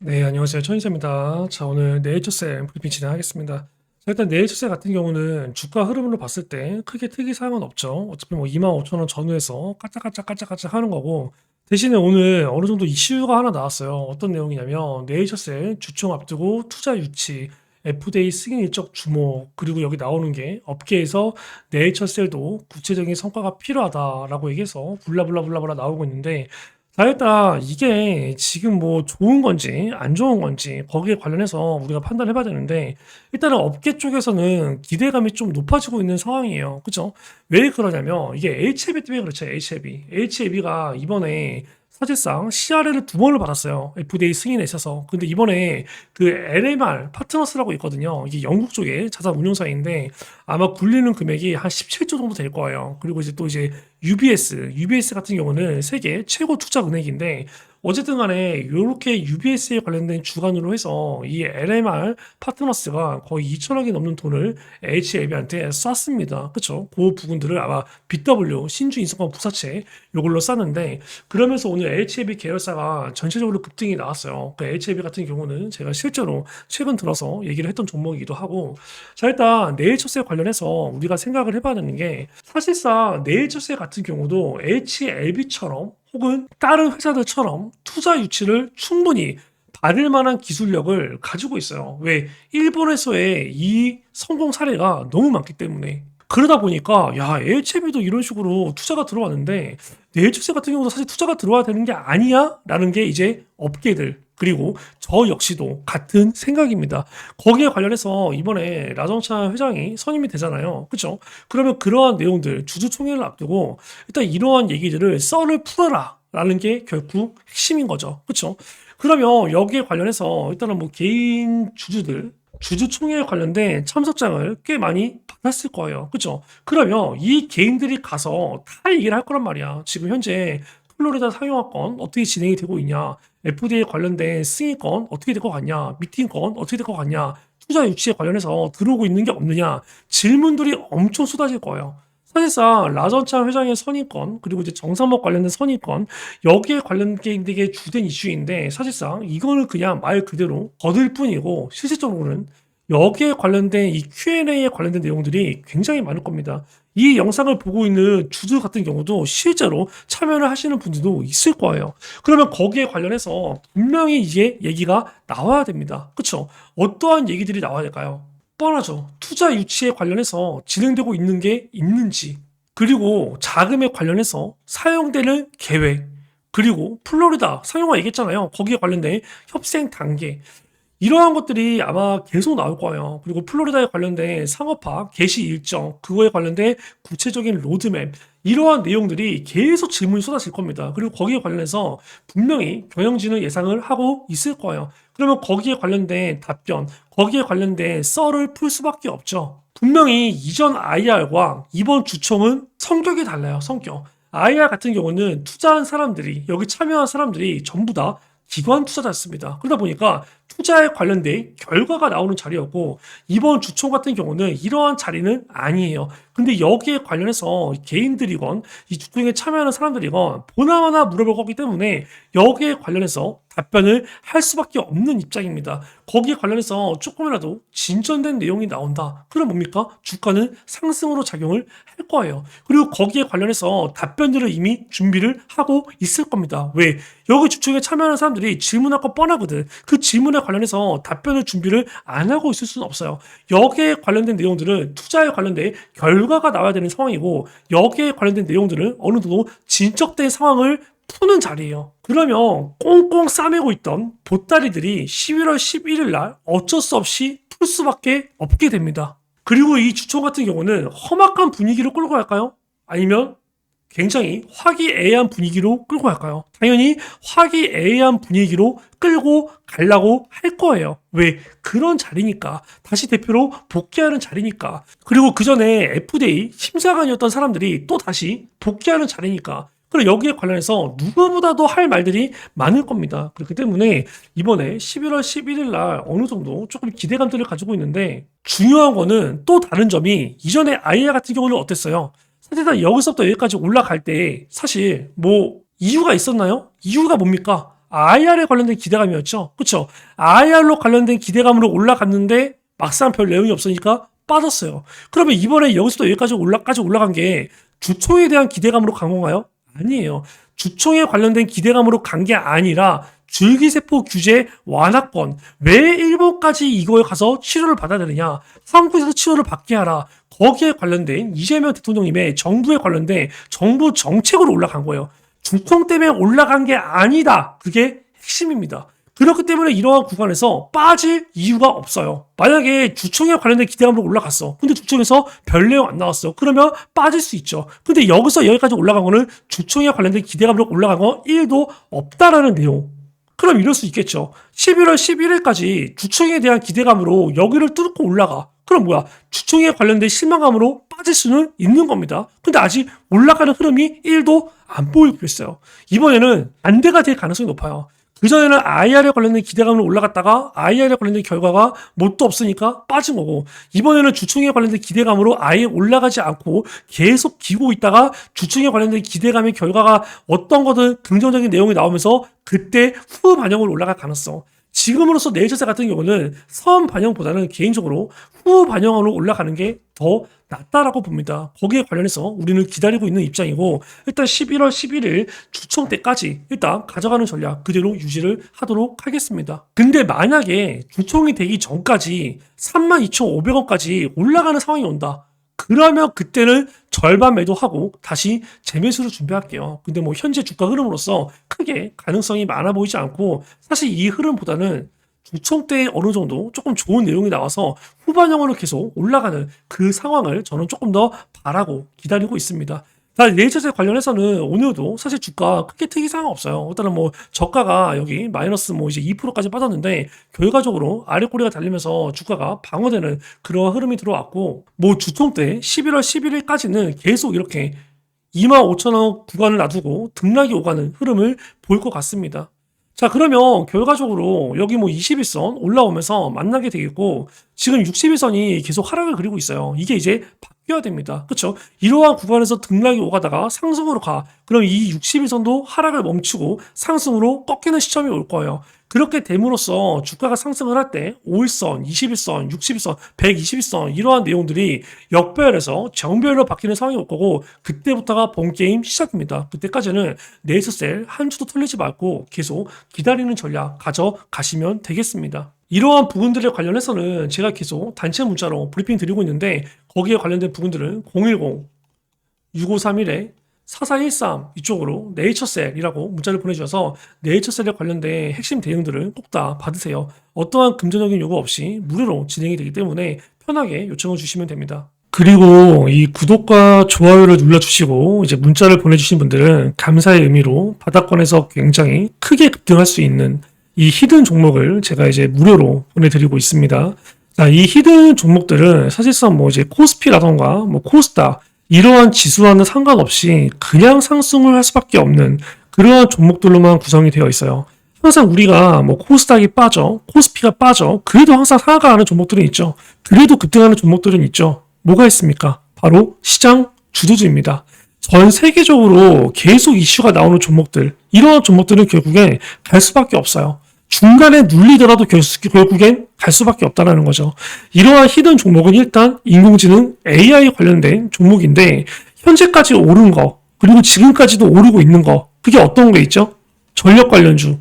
네, 안녕하세요. 천인사입니다. 자, 오늘 네이처셀 브리핑 진행하겠습니다. 자, 일단 네이처셀 같은 경우는 주가 흐름으로 봤을 때 크게 특이사항은 없죠. 어차피 뭐 25,000원 전후에서 까짝까짝 까짝까짝 하는 거고 대신에 오늘 어느 정도 이슈가 하나 나왔어요. 어떤 내용이냐면 네이처셀 주총 앞두고 투자 유치 FDA 승인 일적 주목 그리고 여기 나오는 게 업계에서 네이처셀도 구체적인 성과가 필요하다라고 얘기해서 블라블라블라블라 나오고 있는데 자, 일단 이게 지금 뭐 좋은 건지 안 좋은 건지 거기에 관련해서 우리가 판단해 봐야 되는데 일단은 업계 쪽에서는 기대감이 좀 높아지고 있는 상황이에요. 그죠? 왜 그러냐면 이게 HLB 때문에 그렇죠. HLB. HLB가 이번에 사실상 CRL을 두 번을 받았어요. FDA 승인에 있어서. 근데 이번에 그 LMR 파트너스라고 있거든요. 이게 영국 쪽에 자산 운용사인데 아마 굴리는 금액이 한 17조 정도 될 거예요. 그리고 이제 또 이제 UBS, UBS 같은 경우는 세계 최고 투자 은행인데 어쨌든 간에 이렇게 UBS에 관련된 주관으로 해서 이 LMR 파트너스가 거의 2천억이 넘는 돈을 HLB한테 쐈습니다. 그쵸? 그 부분들을 아마 BW, 신주 인수권 부사채 요걸로 쌌는데 그러면서 오늘 HLB 계열사가 전체적으로 급등이 나왔어요. 그 HLB 같은 경우는 제가 실제로 최근 들어서 얘기를 했던 종목이기도 하고 자 일단 네이처셀 관련 해서 우리가 생각을 해봐야 되는 게 사실상 네이처셀 같은 경우도 HLB처럼 혹은 다른 회사들처럼 투자 유치를 충분히 받을 만한 기술력을 가지고 있어요. 왜? 일본에서의 이 성공 사례가 너무 많기 때문에. 그러다 보니까 야 HMB도 이런 식으로 투자가 들어왔는데 네이처셀 같은 경우도 사실 투자가 들어와야 되는 게 아니야? 라는 게 이제 업계들 그리고 저 역시도 같은 생각입니다. 거기에 관련해서 이번에 라정찬 회장이 선임이 되잖아요. 그죠? 그러면 그러한 내용들 주주총회를 앞두고 일단 이러한 얘기들을 썰을 풀어라. 라는 게 결국 핵심인 거죠. 그렇죠? 그러면 여기에 관련해서 일단은 뭐 개인 주주들 주주총회에 관련된 참석장을 꽤 많이 받았을 거예요. 그죠? 그러면 이 개인들이 가서 다 얘기를 할 거란 말이야. 지금 현재 플로리다 상용화권 어떻게 진행이 되고 있냐, FDA 관련된 승인권 어떻게 될 것 같냐, 미팅권 어떻게 될 것 같냐, 투자 유치에 관련해서 들어오고 있는 게 없느냐, 질문들이 엄청 쏟아질 거예요. 사실상 라전찬 회장의 선임권 그리고 이제 정상목 관련된 선임권 여기에 관련된 게 주된 이슈인데 사실상 이거는 그냥 말 그대로 거들 뿐이고 실질적으로는 여기에 관련된 이 Q&A에 관련된 내용들이 굉장히 많을 겁니다. 이 영상을 보고 있는 주주 같은 경우도 실제로 참여를 하시는 분들도 있을 거예요. 그러면 거기에 관련해서 분명히 이제 얘기가 나와야 됩니다. 그렇죠? 어떠한 얘기들이 나와야 될까요? 뻔하죠. 투자 유치에 관련해서 진행되고 있는 게 있는지, 그리고 자금에 관련해서 사용되는 계획, 그리고 플로리다 상용화 얘기했잖아요. 거기에 관련된 협생 단계. 이러한 것들이 아마 계속 나올 거예요. 그리고 플로리다에 관련된 상업화 개시 일정, 그거에 관련된 구체적인 로드맵, 이러한 내용들이 계속 질문이 쏟아질 겁니다. 그리고 거기에 관련해서 분명히 경영진은 예상을 하고 있을 거예요. 그러면 거기에 관련된 답변, 거기에 관련된 썰을 풀 수밖에 없죠. 분명히 이전 IR과 이번 주총은 성격이 달라요, 성격. IR 같은 경우는 투자한 사람들이, 여기 참여한 사람들이 전부 다 기관 투자자였습니다. 그러다 보니까 투자에 관련된 결과가 나오는 자리였고 이번 주총 같은 경우는 이러한 자리는 아니에요. 근데 여기에 관련해서 개인들이건 이 주총에 참여하는 사람들이건 보나마나 물어볼 거기 때문에 여기에 관련해서 답변을 할 수밖에 없는 입장입니다. 거기에 관련해서 조금이라도 진전된 내용이 나온다. 그럼 뭡니까? 주가는 상승으로 작용을 할 거예요. 그리고 거기에 관련해서 답변들을 이미 준비를 하고 있을 겁니다. 왜? 여기 주총에 참여하는 사람들이 질문할 거 뻔하거든. 그 질문에 관련해서 답변을 준비를 안 하고 있을 수는 없어요. 여기에 관련된 내용들은 투자에 관련된 결과가 나와야 되는 상황이고 여기에 관련된 내용들은 어느 정도 진척된 상황을 푸는 자리예요. 그러면 꽁꽁 싸매고 있던 보따리들이 11월 11일 날 어쩔 수 없이 풀 수밖에 없게 됩니다. 그리고 이 주총 같은 경우는 험악한 분위기로 끌고 갈까요? 아니면 굉장히 화기애애한 분위기로 끌고 갈까요? 당연히 화기애애한 분위기로 끌고 가려고 할 거예요. 왜? 그런 자리니까. 다시 대표로 복귀하는 자리니까. 그리고 그 전에 FDA 심사관이었던 사람들이 또 다시 복귀하는 자리니까. 그리고 여기에 관련해서 누구보다도 할 말들이 많을 겁니다. 그렇기 때문에 이번에 11월 11일 날 어느 정도 조금 기대감들을 가지고 있는데 중요한 거는 또 다른 점이 이전에 아이아 같은 경우는 어땠어요? 사실상 여기서부터 여기까지 올라갈 때 사실 뭐 이유가 있었나요? 이유가 뭡니까? IR에 관련된 기대감이었죠. 그쵸? IR로 관련된 기대감으로 올라갔는데 막상 별 내용이 없으니까 빠졌어요. 그러면 이번에 여기서도 여기까지 올라까지 올라간 게 주총에 대한 기대감으로 간 건가요? 아니에요. 주총에 관련된 기대감으로 간 게 아니라 줄기세포 규제 완화권 왜 일본까지 이거에 가서 치료를 받아야 되느냐 한국에서 치료를 받게 하라 거기에 관련된 이재명 대통령님의 정부에 관련된 정부 정책으로 올라간 거예요 주총 때문에 올라간 게 아니다 그게 핵심입니다 그렇기 때문에 이러한 구간에서 빠질 이유가 없어요. 만약에 주총에 관련된 기대감으로 올라갔어. 근데 주총에서 별 내용 안 나왔어. 그러면 빠질 수 있죠. 근데 여기서 여기까지 올라간 거는 주총에 관련된 기대감으로 올라간 거 1도 없다라는 내용. 그럼 이럴 수 있겠죠. 11월 11일까지 주총에 대한 기대감으로 여기를 뚫고 올라가. 그럼 뭐야? 주총에 관련된 실망감으로 빠질 수는 있는 겁니다. 근데 아직 올라가는 흐름이 1도 안 보이고 있어요. 이번에는 반대가 될 가능성이 높아요. 그전에는 IR에 관련된 기대감으로 올라갔다가 IR에 관련된 결과가 뭣도 없으니까 빠진 거고 이번에는 주총에 관련된 기대감으로 아예 올라가지 않고 계속 기고 있다가 주총에 관련된 기대감의 결과가 어떤 거든 긍정적인 내용이 나오면서 그때 후 반영으로 올라갈 가능성. 지금으로서 네이처세 같은 경우는 선 반영보다는 개인적으로 후 반영으로 올라가는 게 더 낫다라고 봅니다. 거기에 관련해서 우리는 기다리고 있는 입장이고 일단 11월 11일 주총 때까지 일단 가져가는 전략 그대로 유지를 하도록 하겠습니다. 근데 만약에 주총이 되기 전까지 32,500원까지 올라가는 상황이 온다. 그러면 그때는 절반 매도하고 다시 재매수를 준비할게요. 근데 뭐 현재 주가 흐름으로서 크게 가능성이 많아 보이지 않고 사실 이 흐름보다는 주총 때 어느 정도 조금 좋은 내용이 나와서 후반형으로 계속 올라가는 그 상황을 저는 조금 더 바라고 기다리고 있습니다. 자, 레이저세 관련해서는 오늘도 사실 주가 크게 특이사항 없어요. 일단은 뭐 저가가 여기 마이너스 뭐 이제 2%까지 빠졌는데 결과적으로 아래 꼬리가 달리면서 주가가 방어되는 그런 흐름이 들어왔고 뭐 주총 때 11월 11일까지는 계속 이렇게 25,000원 구간을 놔두고 등락이 오가는 흐름을 볼 것 같습니다. 자, 그러면 결과적으로 여기 뭐 21선 올라오면서 만나게 되겠고 지금 61선이 계속 하락을 그리고 있어요. 이게 이제 바뀌어야 됩니다. 그렇죠? 이러한 구간에서 등락이 오가다가 상승으로 가. 그럼 이 61선도 하락을 멈추고 상승으로 꺾이는 시점이 올 거예요. 그렇게 됨으로써 주가가 상승을 할 때 5일선, 21선, 61선, 121선 이러한 내용들이 역별해서 정별로 바뀌는 상황이 올 거고 그때부터가 본 게임 시작입니다. 그때까지는 네이스셀 한 주도 털리지 말고 계속 기다리는 전략 가져가시면 되겠습니다. 이러한 부분들에 관련해서는 제가 계속 단체 문자로 브리핑 드리고 있는데 거기에 관련된 부분들은 010 6531에 4413 이쪽으로 네이처셀이라고 문자를 보내주셔서 네이처셀에 관련된 핵심 대응들을 꼭 다 받으세요. 어떠한 금전적인 요구 없이 무료로 진행이 되기 때문에 편하게 요청을 주시면 됩니다. 그리고 이 구독과 좋아요를 눌러주시고 이제 문자를 보내주신 분들은 감사의 의미로 바닥권에서 굉장히 크게 급등할 수 있는 이 히든 종목을 제가 이제 무료로 보내드리고 있습니다. 자, 이 히든 종목들은 사실상 뭐 이제 코스피라던가 뭐 코스닥 이러한 지수와는 상관없이 그냥 상승을 할 수밖에 없는 그러한 종목들로만 구성이 되어 있어요. 항상 우리가 뭐 코스닥이 빠져, 코스피가 빠져, 그래도 항상 상하가하는 종목들은 있죠. 그래도 급등하는 종목들은 있죠. 뭐가 있습니까? 바로 시장 주도주입니다. 전 세계적으로 계속 이슈가 나오는 종목들, 이러한 종목들은 결국에 갈 수밖에 없어요. 중간에 눌리더라도 결국엔 갈 수밖에 없다는 거죠. 이러한 히든 종목은 일단 인공지능 AI 관련된 종목인데 현재까지 오른 거 그리고 지금까지도 오르고 있는 거 그게 어떤 게 있죠? 전력 관련주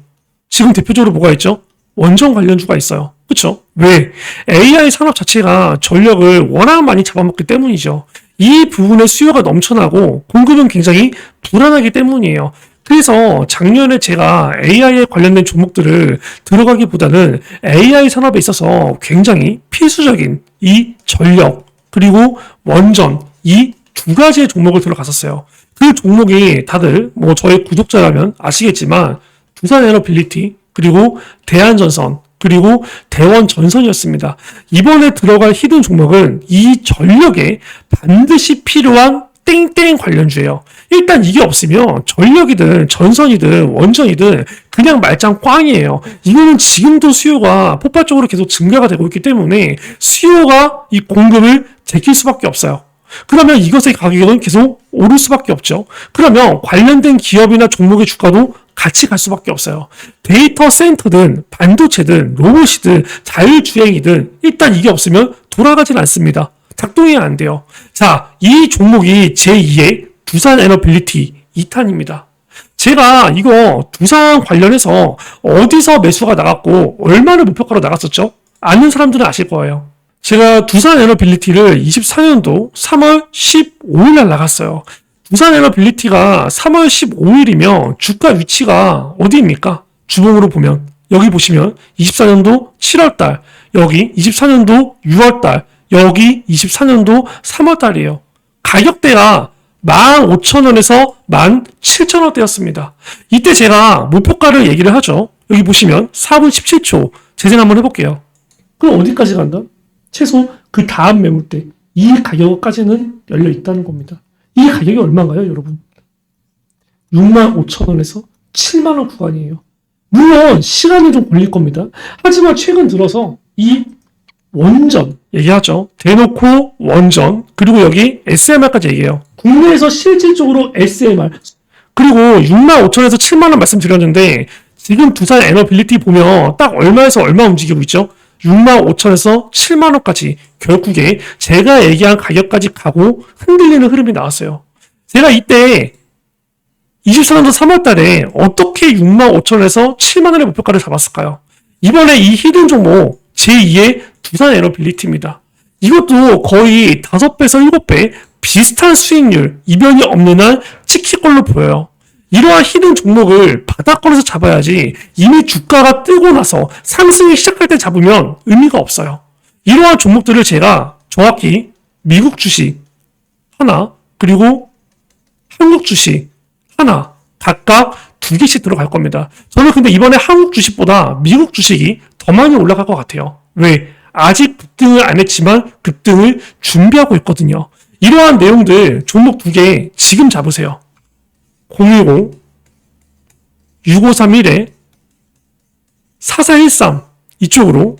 지금 대표적으로 뭐가 있죠? 원전 관련주가 있어요. 그렇죠? 왜? AI 산업 자체가 전력을 워낙 많이 잡아먹기 때문이죠. 이 부분에 수요가 넘쳐나고 공급은 굉장히 불안하기 때문이에요. 그래서 작년에 제가 AI에 관련된 종목들을 들어가기보다는 AI 산업에 있어서 굉장히 필수적인 이 전력 그리고 원전 이 두 가지의 종목을 들어갔었어요. 그 종목이 다들 뭐 저의 구독자라면 아시겠지만 두산에너빌리티 그리고 대한전선 그리고 대원 전선이었습니다. 이번에 들어갈 히든 종목은 이 전력에 반드시 필요한 땡땡 관련주예요. 일단 이게 없으면 전력이든 전선이든 원전이든 그냥 말짱 꽝이에요. 이거는 지금도 수요가 폭발적으로 계속 증가가 되고 있기 때문에 수요가 이 공급을 제킬 수밖에 없어요. 그러면 이것의 가격은 계속 오를 수밖에 없죠. 그러면 관련된 기업이나 종목의 주가도 같이 갈 수밖에 없어요. 데이터 센터든 반도체든 로봇이든 자율주행이든 일단 이게 없으면 돌아가진 않습니다. 작동이 안 돼요. 자, 이 종목이 제2의 두산 에너빌리티 2탄입니다. 제가 이거 두산 관련해서 어디서 매수가 나갔고 얼마를 목표가로 나갔었죠? 아는 사람들은 아실 거예요. 제가 두산 에너빌리티를 24년도 3월 15일 날 나갔어요. 두산 에너빌리티가 3월 15일이면 주가 위치가 어디입니까? 주봉으로 보면 여기 보시면 24년도 7월 달, 여기 24년도 6월 달, 여기 24년도 3월 달이에요. 가격대가 15,000원에서 17,000원대였습니다. 이때 제가 목표가를 얘기를 하죠. 여기 보시면 4분 17초 재생 한번 해볼게요. 그럼 어디까지 간다? 최소 그 다음 매물대 이 가격까지는 열려 있다는 겁니다. 이 가격이 얼마인가요, 여러분? 65,000원에서 7만원 구간이에요. 물론 시간이 좀 걸릴 겁니다. 하지만 최근 들어서 이 원전 얘기하죠. 대놓고 원전 그리고 여기 SMR까지 얘기해요. 국내에서 실질적으로 SMR 그리고 6만 5천에서 7만 원 말씀드렸는데 지금 두산 에너빌리티 보면 딱 얼마에서 얼마 움직이고 있죠? 6만 5천에서 7만 원까지 결국에 제가 얘기한 가격까지 가고 흔들리는 흐름이 나왔어요. 제가 이때 24년도 3월 달에 어떻게 6만 5천에서 7만 원의 목표가를 잡았을까요? 이번에 이 히든 종목 제2의 두산 에너빌리티입니다. 이것도 거의 5배에서 7배 비슷한 수익률, 이변이 없는 한 찍힐 걸로 보여요. 이러한 히든 종목을 바닥권에서 잡아야지 이미 주가가 뜨고 나서 상승이 시작할 때 잡으면 의미가 없어요. 이러한 종목들을 제가 정확히 미국 주식 하나, 그리고 한국 주식 하나, 각각 두 개씩 들어갈 겁니다. 저는 근데 이번에 한국 주식보다 미국 주식이 더 많이 올라갈 것 같아요. 왜? 아직 급등을 안 했지만 급등을 준비하고 있거든요. 이러한 내용들 종목 두 개 지금 잡으세요. 010 6531에 4413 이쪽으로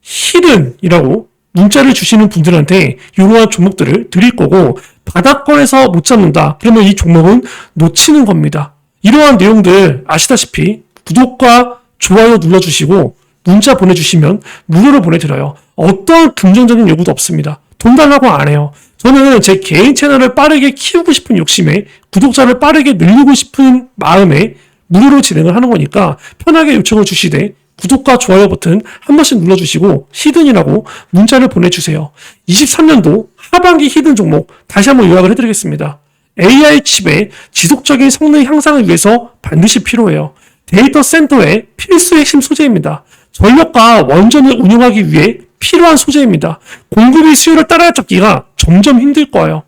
히든이라고 문자를 주시는 분들한테 이러한 종목들을 드릴 거고 바닥권에서 못 잡는다. 그러면 이 종목은 놓치는 겁니다. 이러한 내용들 아시다시피 구독과 좋아요 눌러주시고 문자 보내주시면 무료로 보내드려요. 어떠한 긍정적인 요구도 없습니다. 돈 달라고 안 해요. 저는 제 개인 채널을 빠르게 키우고 싶은 욕심에 구독자를 빠르게 늘리고 싶은 마음에 무료로 진행을 하는 거니까 편하게 요청을 주시되 구독과 좋아요 버튼 한 번씩 눌러주시고 히든이라고 문자를 보내주세요. 23년도 하반기 히든 종목 다시 한번 요약을 해드리겠습니다. AI 칩의 지속적인 성능 향상을 위해서 반드시 필요해요. 데이터 센터의 필수 핵심 소재입니다. 전력과 원전을 운영하기 위해 필요한 소재입니다. 공급이 수요를 따라잡기가 점점 힘들 거예요.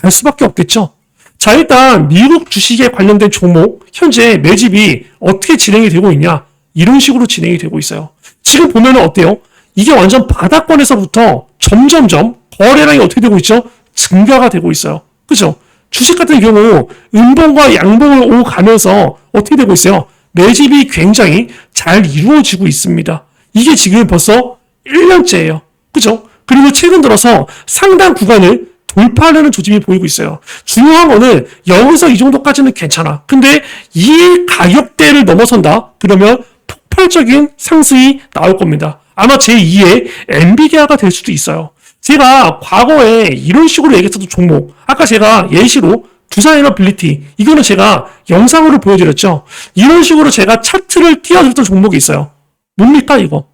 갈 수밖에 없겠죠. 자, 일단 미국 주식에 관련된 종목 현재 매집이 어떻게 진행이 되고 있냐? 이런 식으로 진행이 되고 있어요. 지금 보면은 어때요? 이게 완전 바닥권에서부터 점점점 거래량이 어떻게 되고 있죠? 증가가 되고 있어요. 그죠? 주식 같은 경우 음봉과 양봉을 오고 가면서 어떻게 되고 있어요? 매집이 굉장히 잘 이루어지고 있습니다. 이게 지금 벌써 1년째예요. 그죠? 그리고 최근 들어서 상당 구간을 돌파하려는 조짐이 보이고 있어요. 중요한 거는 여기서 이 정도까지는 괜찮아. 근데 이 가격대를 넘어선다? 그러면 폭발적인 상승이 나올 겁니다. 아마 제2의 엔비디아가 될 수도 있어요. 제가 과거에 이런 식으로 얘기했었던 종목, 아까 제가 예시로 두산 에너빌리티, 이거는 제가 영상으로 보여드렸죠. 이런 식으로 제가 차트를 띄워줬던 종목이 있어요. 뭡니까, 이거?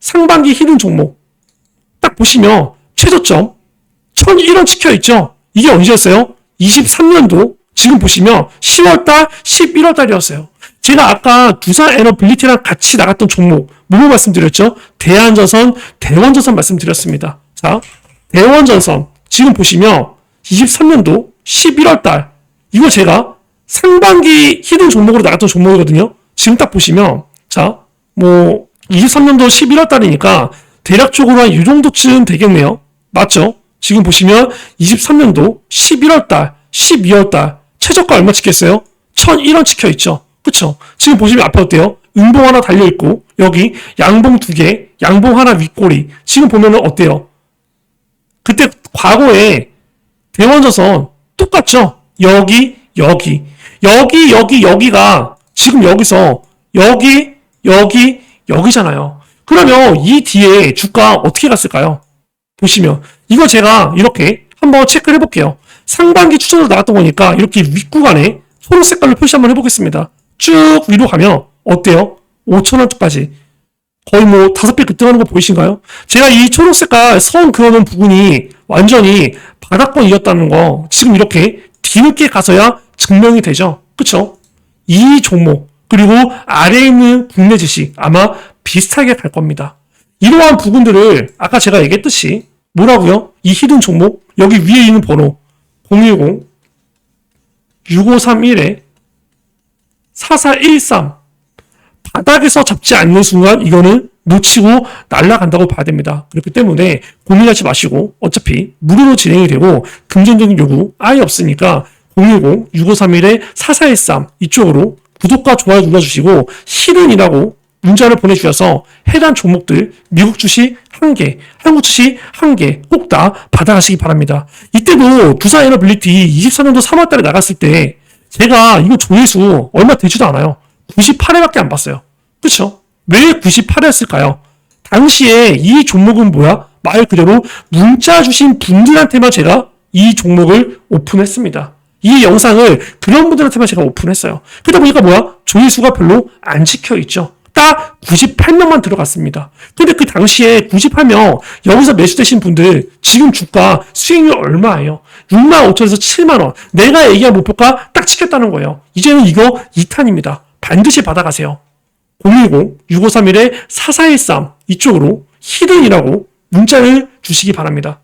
상반기 히든 종목. 딱 보시면 최저점 1001원 찍혀 있죠. 이게 언제였어요? 23년도 지금 보시면 10월달, 11월달이었어요. 제가 아까 두산 에너빌리티랑 같이 나갔던 종목 뭐뭐 말씀드렸죠? 대한전선, 대원전선 말씀드렸습니다. 자, 대원전선 지금 보시면 23년도 11월 달 이거 제가 상반기 히든 종목으로 나갔던 종목이거든요. 지금 딱 보시면 자, 뭐 23년도 11월 달이니까 대략적으로 한 이 정도쯤 되겠네요. 맞죠? 지금 보시면 23년도 11월 달, 12월 달 최저가 얼마 찍혔어요? 1001원 찍혀 있죠. 그쵸? 지금 보시면 앞에 어때요? 음봉 하나 달려 있고 여기 양봉 두 개, 양봉 하나 윗꼬리. 지금 보면은 어때요? 그때 과거에 대원전선 똑같죠? 여기, 여기, 여기, 여기, 여기가 지금 여기서 여기, 여기, 여기잖아요. 그러면 이 뒤에 주가 어떻게 갔을까요? 보시면 이거 제가 이렇게 한번 체크를 해볼게요. 상반기 추천으로 나갔던 거니까 이렇게 윗구간에 초록 색깔로 표시 한번 해보겠습니다. 쭉 위로 가면 어때요? 5천원까지 거의 뭐 다섯 배 급등하는 거 보이신가요? 제가 이 초록 색깔 선 그어놓은 부분이 완전히 바닥권이었다는 거 지금 이렇게 뒤늦게 가서야 증명이 되죠. 그쵸? 이 종목 그리고 아래에 있는 국내 지식 아마 비슷하게 갈 겁니다. 이러한 부분들을 아까 제가 얘기했듯이 뭐라고요? 이 히든 종목 여기 위에 있는 번호 010 6531에 4413 바닥에서 잡지 않는 순간 이거는 놓치고 날아간다고 봐야 됩니다. 그렇기 때문에 고민하지 마시고 어차피 무료로 진행이 되고 금전적인 요구 아예 없으니까 010-6531-4413 이쪽으로 구독과 좋아요 눌러주시고 히든이라고 문자를 보내주셔서 해당 종목들 미국 주식 한 개, 한국 주식 한 개 꼭 다 받아가시기 바랍니다. 이때도 두산 에너빌리티 24년도 3월달에 나갔을 때 제가 이거 조회수 얼마 되지도 않아요. 98회밖에 안 봤어요. 그쵸? 왜 98회였을까요? 당시에 이 종목은 뭐야? 말 그대로 문자 주신 분들한테만 제가 이 종목을 오픈했습니다. 이 영상을 그런 분들한테만 제가 오픈했어요. 그러다 보니까 뭐야? 조회수가 별로 안 찍혀 있죠. 딱 98명만 들어갔습니다. 근데 그 당시에 98명 여기서 매수되신 분들 지금 주가 수익률 얼마예요? 6만 5천에서 7만 원. 내가 얘기한 목표가 딱 찍혔다는 거예요. 이제는 이거 2탄입니다. 반드시 받아가세요. 010-6531-4413 이쪽으로 히든이라고 문자를 주시기 바랍니다.